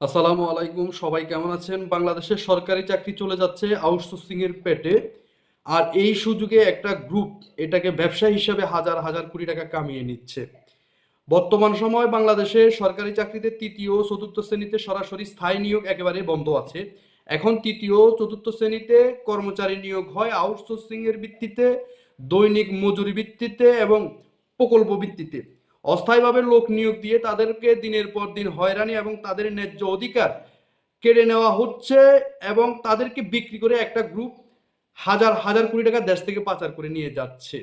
আসসালামু আলাইকুম, সবাই কেমন আছেন? বাংলাদেশের সরকারি চাকরি চলে যাচ্ছে আউটসোর্সিং এর পেটে। আর এই সুযোগে একটা গ্রুপ এটাকে ব্যবসা হিসাবে হাজার হাজার কোটি টাকা কামিয়ে নিচ্ছে। বর্তমান সময় বাংলাদেশে সরকারি চাকরিতে তৃতীয়, চতুর্থ শ্রেণীতে সরাসরি স্থায়ী নিয়োগ একেবারে বন্ধ আছে। এখন তৃতীয়, চতুর্থ শ্রেণীতে কর্মচারী নিয়োগ হয় আউটসোর্সিং এর ভিত্তিতে, দৈনিক মজুরি ভিত্তিতে এবং প্রকল্প ভিত্তিতে। অস্থায়ীভাবে লোক নিয়োগ দিয়ে তাদেরকে দিনের পর দিন হয়রানি এবং তাদের ন্যায্য অধিকার কেড়ে নেওয়া হচ্ছে এবং তাদেরকে বিক্রি করে একটা গ্রুপ হাজার হাজার কোটি টাকা দেশ থেকে পাচার করে নিয়ে যাচ্ছে।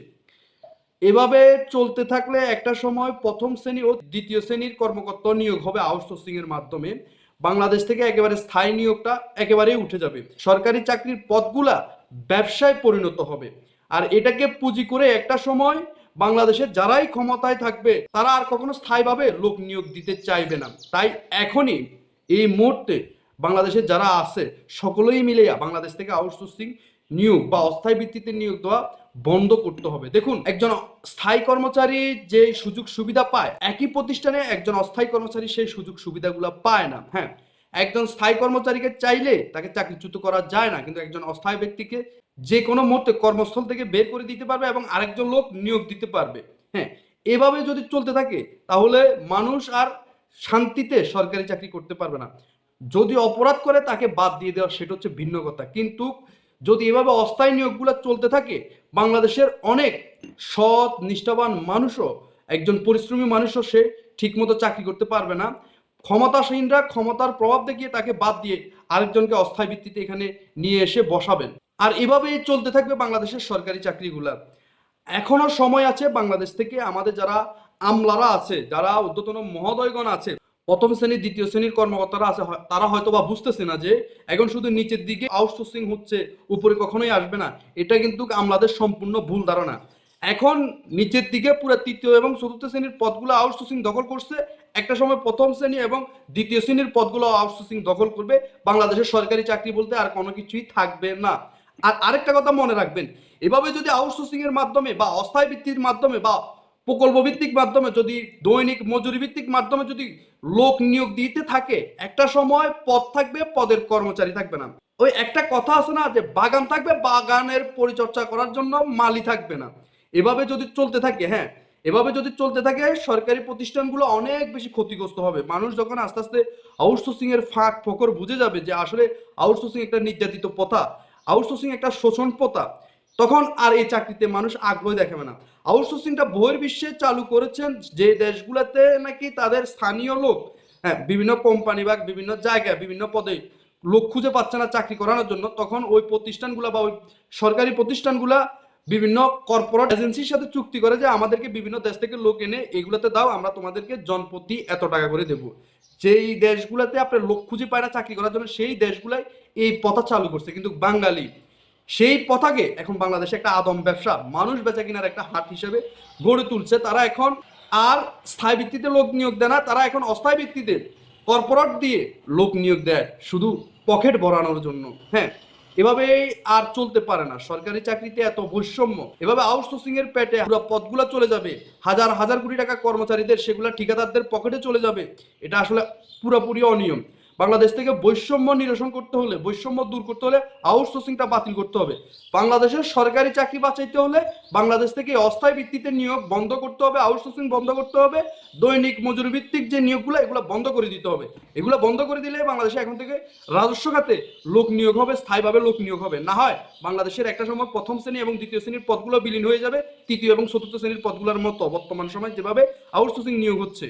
এভাবে চলতে থাকলে একটা সময় প্রথম শ্রেণি ও দ্বিতীয় শ্রেণির কর্মকর্তা নিয়োগ হবে আউটসোর্সিং এর মাধ্যমে। বাংলাদেশ থেকে একেবারে স্থায়ী নিয়োগটা একেবারেই উঠে যাবে। সরকারি চাকরির পদগুলা ব্যবসায় পরিণত হবে। আর এটাকে পুঁজি করে একটা সময় বাংলাদেশের যারাই ক্ষমতায় থাকবে, তারা আর কখনো স্থায়ীভাবে লোক নিয়োগ দিতে চাইবে না। তাই এখনই এই মুহূর্তে বাংলাদেশের যারা আছে, সকলেই মিলে বাংলাদেশ থেকে আউটসোর্সিং নিয়োগ বা অস্থায়ী ভিত্তিতে নিয়োগ দেওয়া বন্ধ করতে হবে। দেখুন, একজন স্থায়ী কর্মচারী যে সুযোগ সুবিধা পায়, একই প্রতিষ্ঠানে একজন অস্থায়ী কর্মচারী সেই সুযোগ সুবিধাগুলো পায় না। হ্যাঁ একজন স্থায়ী কর্মচারীকে চাইলে তাকে চাকরিচ্যুত করা যায় না, কিন্তু একজন অস্থায়ী ব্যক্তিকে যে কোনো মুহূর্তে কর্মস্থল থেকে বের করে দিতে পারবে এবং আরেকজন লোক নিয়োগ দিতে পারবে। হ্যাঁ এভাবে যদি চলতে থাকে, তাহলে মানুষ আর শান্তিতে সরকারি চাকরি করতে পারবে না। যদি অপরাধ করে, তাকে বাদ দিয়ে দেওয়া সেটা হচ্ছে ভিন্ন কথা। কিন্তু যদি এভাবে অস্থায়ী নিয়োগগুলো চলতে থাকে, বাংলাদেশের অনেক সৎ, নিষ্ঠাবান মানুষও, একজন পরিশ্রমী মানুষও সে ঠিকমতো চাকরি করতে পারবে না। ক্ষমতাসীনরা ক্ষমতার প্রভাব দেখিয়ে তাকে বাদ দিয়ে আরেকজনকে অস্থায়ী ভিত্তিতে এখানে নিয়ে এসে বসাবেন। আর এভাবেই চলতে থাকবে বাংলাদেশের সরকারি চাকরিগুলা। এখনও সময় আছে বাংলাদেশ থেকে আমাদের যারা আমলারা আছে, যারা ঊর্ধ্বতন মহোদয়গণ আছে, প্রথম শ্রেণির দ্বিতীয় শ্রেণির কর্মকর্তারা আছে তারা হয়তো বা বুঝতেছে না যে এখন শুধু নিচের দিকে আউটসোর্সিং হচ্ছে, উপরে কখনোই আসবে না। এটা কিন্তু আমলাদের সম্পূর্ণ ভুল ধারণা। এখন নিচের দিকে পুরো তৃতীয় এবং চতুর্থ শ্রেণির পদগুলো আউটসোর্সিং দখল করছে। একটা সময় প্রথম শ্রেণি এবং দ্বিতীয় শ্রেণির পদগুলো আউটসোর্সিং দখল করবে। বাংলাদেশের সরকারি চাকরি বলতে আর কোনো কিছুই থাকবে না। আর আরেকটা কথা মনে রাখবেন, এভাবে যদি আউটসোর্সিং এর মাধ্যমে বা অস্থায়ী ভিত্তির মাধ্যমে বা প্রকল্প ভিত্তিক মাধ্যমে যদি, দৈনিক মজুরি ভিত্তিক মাধ্যমে যদি লোক নিয়োগ দিতে থাকে, একটা সময় পদ থাকবে, পদের কর্মচারী থাকবে না। ওই একটা কথা আছে না যে, বাগান থাকবে, বাগানের পরিচর্যা করার জন্য মালি থাকবে না। এভাবে যদি চলতে থাকে হ্যাঁ এভাবে যদি চলতে থাকে, সরকারি প্রতিষ্ঠানগুলো অনেক বেশি ক্ষতিগ্রস্ত হবে। মানুষ যখন আস্তে আস্তে আউটসোর্সিং এর ফাঁক ফকর বুঝে যাবে যে আসলে আউটসোর্সিং একটা নির্যাতিত প্রথা আউটসোর্সিং একটা শোষণ প্রথা, তখন আর এই চাকরিতে মানুষ আগ্রহ দেখাবে না। আউটসোর্সিংটা বহির্বিশ্বে চালু করেছেন যে দেশগুলোতে নাকি তাদের স্থানীয় লোক হ্যাঁ বিভিন্ন কোম্পানি বা বিভিন্ন জায়গায়, বিভিন্ন পদে লোক খুঁজে পাচ্ছে না চাকরি করানোর জন্য, তখন ওই প্রতিষ্ঠানগুলা বা ওই সরকারি প্রতিষ্ঠানগুলা বিভিন্ন কর্পোরেট এজেন্সির সাথে চুক্তি করে যে আমাদেরকে বিভিন্ন দেশ থেকে লোক এনে এগুলোতে দাও, আমরা তোমাদেরকে জনপ্রতি এত টাকা করে দেবো। যেই দেশগুলোতে আপনার লোক খুঁজে পায় না চাকরি করার জন্য, সেই দেশগুলাই এই পথা চালু করছে। কিন্তু বাঙালি, সেই পথাকে এখন বাংলাদেশে একটা আদম ব্যবসা, মানুষ বেচা কিনার একটা হাট হিসেবে গড়ে তুলছে। তারা এখন আর স্থায়ী ভিত্তিতে লোক নিয়োগ দেয় না, তারা এখন অস্থায়ী ভিত্তিতে কর্পোরেট দিয়ে লোক নিয়োগ দেয়, শুধু পকেট ভরানোর জন্য। হ্যাঁ এভাবে আর চলতে পারে না। সরকারি চাকরিতে এত বৈষম্য। এভাবে আউটসোর্সিং এর পেটে পুরো পদগুলো চলে যাবে। হাজার হাজার কোটি টাকা কর্মচারীদের সেগুলা ঠিকাদারদের পকেটে চলে যাবে। এটা আসলে পুরোপুরি অনিয়ম। বাংলাদেশ থেকে বৈষম্য নিরসন করতে হলে, বৈষম্য দূর করতে হলে আউটসোর্সিংটা বাতিল করতে হবে। বাংলাদেশের সরকারি চাকরি বাঁচাইতে হলে বাংলাদেশ থেকে অস্থায়ী ভিত্তিতে নিয়োগ বন্ধ করতে হবে আউটসোর্সিং বন্ধ করতে হবে, দৈনিক মজুরি ভিত্তিক যে নিয়োগগুলো, এগুলো বন্ধ করে দিতে হবে। এগুলো বন্ধ করে দিলে বাংলাদেশে এখন থেকে রাজস্ব খাতে লোক নিয়োগ হবে, স্থায়ীভাবে লোক নিয়োগ হবে। না হয় বাংলাদেশের একটা সময় প্রথম শ্রেণি এবং দ্বিতীয় শ্রেণির পদগুলো বিলীন হয়ে যাবে, তৃতীয় এবং চতুর্থ শ্রেণির পদগুলোর মতো বর্তমান সময় যেভাবে আউটসোর্সিং নিয়োগ হচ্ছে।